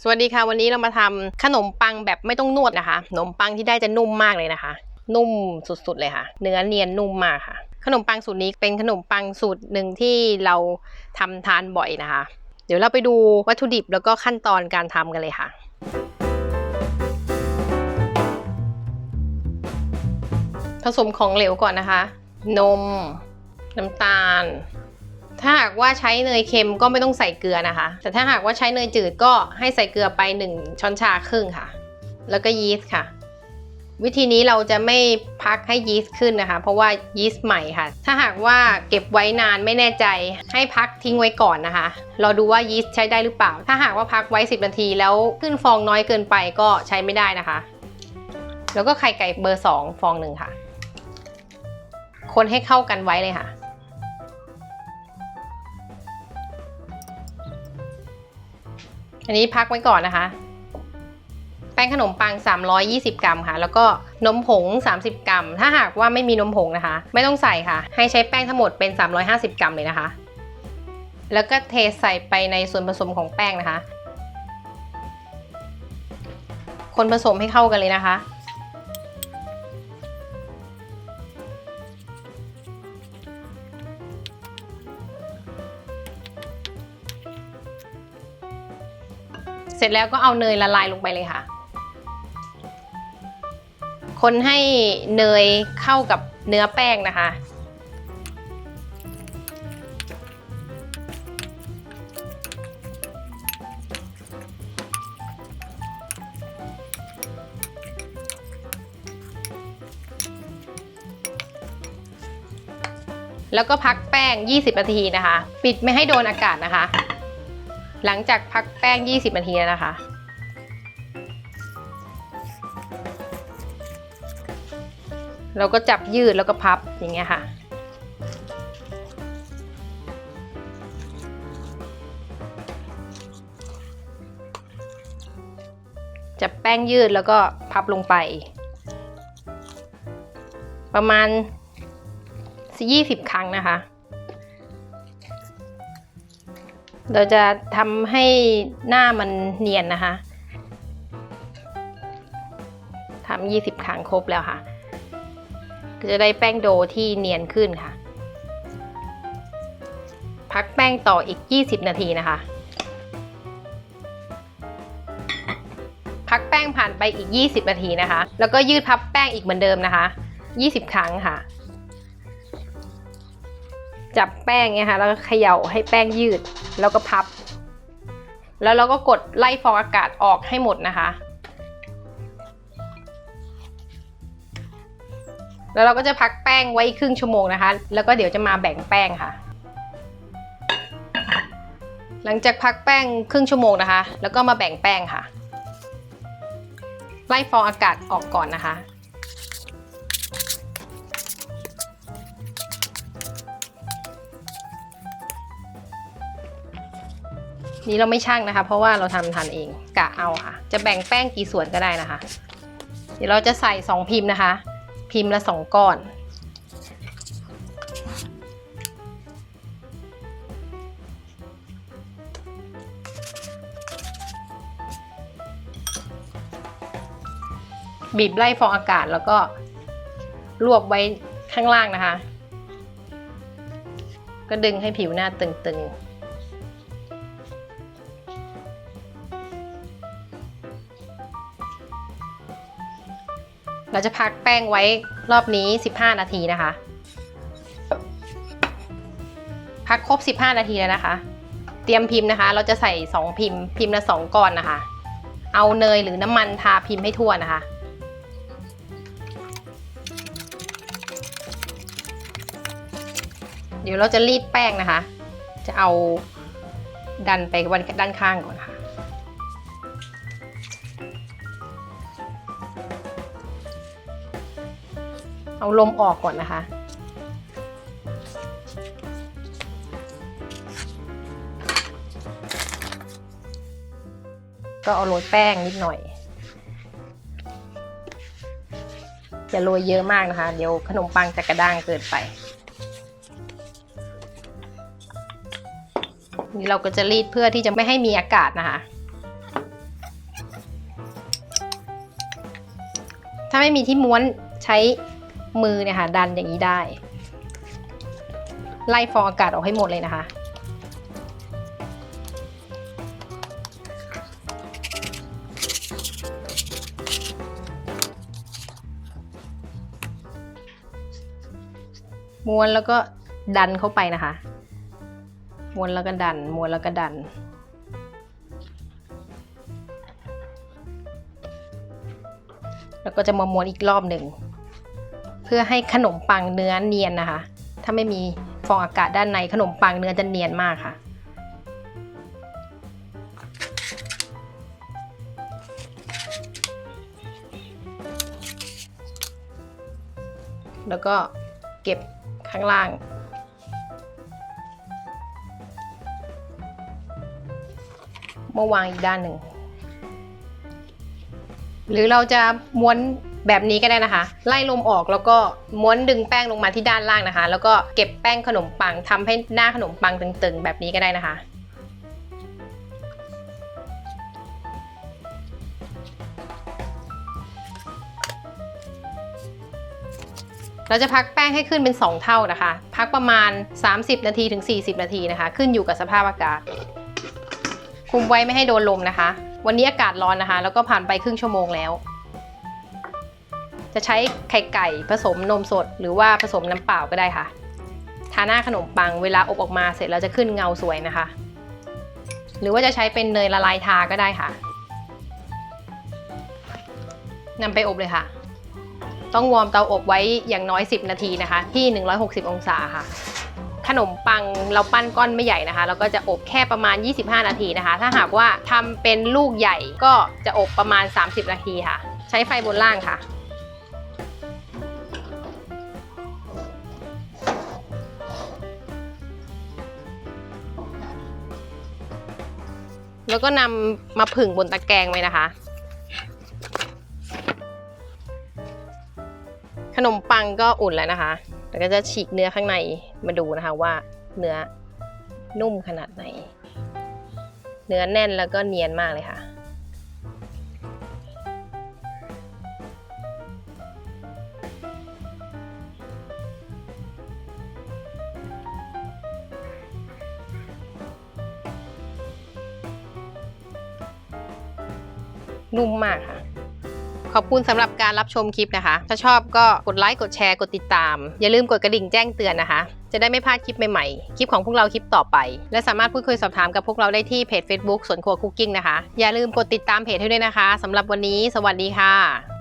สวัสดีค่ะ วันนี้เรามาทำขนมปังแบบไม่ต้องนวดนะคะขนมปังที่ได้จะนุ่มมากเลยนะคะ นุ่มสุดๆเลยค่ะ เนื้อเนียนนุ่มมากค่ะ ขนมปังสูตรนี้เป็นขนมปังสูตรหนึ่งที่เราทำทานบ่อยนะคะ เดี๋ยวเราไปดูวัตถุดิบแล้วก็ขั้นตอนการทำกันเลยค่ะผสมของเหลวก่อนนะคะ นม น้ำตาล ถ้าหากว่าใช้เนยเค็มก็ไม่ต้องใส่เกลือนะคะ แต่ถ้าหากว่าใช้เนยจืดก็ให้ใส่เกลือไป 1 ช้อนชาครึ่งค่ะ แล้วก็ยีสต์ค่ะ วิธีนี้เราจะไม่พักให้ยีสต์ขึ้นนะคะ เพราะว่ายีสต์ใหม่ค่ะ ถ้าหากว่าเก็บไว้นานไม่แน่ใจ ให้พักทิ้งไว้ก่อนนะคะรอดูว่ายีสต์ใช้ได้หรือเปล่า ถ้าหากว่าพักไว้ 10 นาทีแล้วขึ้นฟองน้อยเกินไปก็ใช้ไม่ได้นะคะ แล้วก็ไข่ไก่เบอร์ 2 ฟองหนึ่งค่ะ คนให้เข้ากันไว้เลยค่ะ อันนี้พักไว้ก่อนนะคะ แป้งขนมปัง 320 กรัมค่ะ แล้วก็นมผง 30 กรัม ถ้าหากว่าไม่มีนมผงนะคะ ไม่ต้องใส่ค่ะ ให้ใช้แป้งทั้งหมดเป็น 350 กรัมเลยนะคะ แล้วก็เทใส่ไปในส่วนผสมของแป้งนะคะ คนผสมให้เข้ากันเลยนะคะ ร็จแล้วก็เอาเนยละลายลงไปเลยค่ะ คนให้เนยเข้ากับเนื้อแป้งนะคะ แล้วก็พักแป้ง 20 นาทีนะคะ ปิดไม่ให้โดนอากาศนะคะ หลังจากพักแป้ง 20 นาทีแล้วนะคะ เราก็จับยืดแล้วก็พับอย่างเงี้ยค่ะ จับแป้งยืดแล้วก็พับลงไป ประมาณ 20 ครั้งนะคะ เราจะทำให้หน้ามันเนียนนะคะทำ20 ครั้งครบแล้วค่ะ ก็จะได้แป้งโดที่เนียนขึ้นค่ะ พักแป้งต่ออีก 20 นาทีนะคะ พักแป้งผ่านไปอีก 20 นาทีนะคะ แล้วก็ยืดพับแป้งอีกเหมือนเดิมนะคะ 20 ครั้งค่ะ จับแป้งเนี่ยค่ะแล้วก็เขย่าให้แป้งยืดแล้วก็พับ แล้วเราก็กดไล่ฟองอากาศออกให้หมดนะคะ แล้วเราก็จะพักแป้งไว้ครึ่งชั่วโมงนะคะ แล้วก็เดี๋ยวจะมาแบ่งแป้งค่ะ หลังจากพักแป้งครึ่งชั่วโมงนะคะ แล้วก็มาแบ่งแป้งค่ะ ไล่ฟองอากาศออกก่อนนะคะ นี่เราไม่ช่างนะคะ เพราะว่าเราทำทันเองกะเอาค่ะ จะแบ่งแป้งกี่ส่วนก็ได้นะคะ เดี๋ยวเราจะใส่ 2 พิมพ์นะคะ พิมพ์ละ 2 ก้อน บีบไล่ฟองอากาศแล้วก็รวบไว้ข้างล่างนะคะ ก็ดึงให้ผิวหน้าตึงๆ เราจะพักแป้งไว้รอบนี้ 15 นาทีนะคะ พักครบ 15 นาทีแล้วนะคะ เตรียมพิมพ์นะคะ เราจะใส่ 2 พิมพ์ พิมพ์ละ2ก้อนนะคะ เอาเนยหรือน้ำมันทาพิมพ์ให้ทั่วนะคะเดี๋ยวเราจะรีดแป้งนะคะ จะเอาดันไปวันด้านข้างก่อนค่ะ เอาลมออกก่อนนะคะ ก็เอาโรยแป้งนิดหน่อย อย่าโรยเยอะมากนะคะ เดี๋ยวขนมปังจะกระด้างเกินไป นี่เราก็จะรีดเพื่อที่จะไม่ให้มีอากาศนะคะถ้าไม่มีที่ม้วนใช้ มือเนี่ยค่ะดันอย่างนี้ได้ ไล่ฟองอากาศออกให้หมดเลยนะคะม้วนแล้วก็ดันเข้าไปนะคะ ม้วนแล้วก็ดัน ม้วนแล้วก็ดัน แล้วก็จะมาม้วนอีกรอบหนึ่ง พื่อให้ขนมปังเนื้อเนียนนะคะ ถ้าไม่มีฟองอากาศด้านในขนมปังเนื้อจะเนียนมากค่ะแล้วก็เก็บข้างล่าง มาวางอีกด้านหนึ่ง หรือเราจะม้วน แบบนี้ก็ได้นะคะ ไล่ลมออกแล้วก็ม้วนดึงแป้งลงมาที่ด้านล่างนะคะ แล้วก็เก็บแป้งขนมปังทำให้หน้าขนมปังตึงๆ แบบนี้ก็ได้นะคะเราจะพักแป้งให้ขึ้นเป็น 2 เท่านะคะ พักประมาณ 30 นาทีถึง 40 นาทีนะคะ ขึ้นอยู่กับสภาพอากาศ คุมไว้ไม่ให้โดนลมนะคะ วันนี้อากาศร้อนนะคะ แล้วก็ผ่านไปครึ่งชั่วโมงแล้ว จะใช้ไข่ไก่ผสมนมสด หรือว่าผสมน้ำเปล่าก็ได้ค่ะ ทาหน้าขนมปังเวลาอบออกมาเสร็จแล้วจะขึ้นเงาสวยนะคะ หรือว่าจะใช้เป็นเนยละลายทาก็ได้ค่ะนำไปอบเลยค่ะ ต้องวอร์มเตาอบไว้อย่างน้อย 10 นาทีนะคะ ที่ 160 องศาค่ะ ขนมปังเราปั้นก้อนไม่ใหญ่นะคะแล้วก็จะอบแค่ประมาณ 25 นาทีนะคะ ถ้าหากว่าทำเป็นลูกใหญ่ก็จะอบประมาณ 30 นาทีค่ะ ใช้ไฟบนล่างค่ะ แล้วก็นำมาผึ่งบนตะแกรงไว้นะคะ ขนมปังก็อุ่นแล้วนะคะ แล้วก็จะฉีกเนื้อข้างในมาดูนะคะว่าเนื้อนุ่มขนาดไหน เนื้อแน่นแล้วก็เนียนมากเลยค่ะ นุ่มมากค่ะ ขอบคุณสำหรับการรับชมคลิปนะคะ ถ้าชอบก็กดไลค์กดแชร์กดติดตาม อย่าลืมกดกระดิ่งแจ้งเตือนนะคะ จะได้ไม่พลาดคลิปใหม่ๆ คลิปของพวกเราคลิปต่อไป และสามารถพูดคุยสอบถามกับพวกเราได้ที่เพจ Facebook สวนครัวคุกกิ้งนะคะอย่าลืมกดติดตามเพจให้ด้วยนะคะสำหรับวันนี้ สวัสดีค่ะ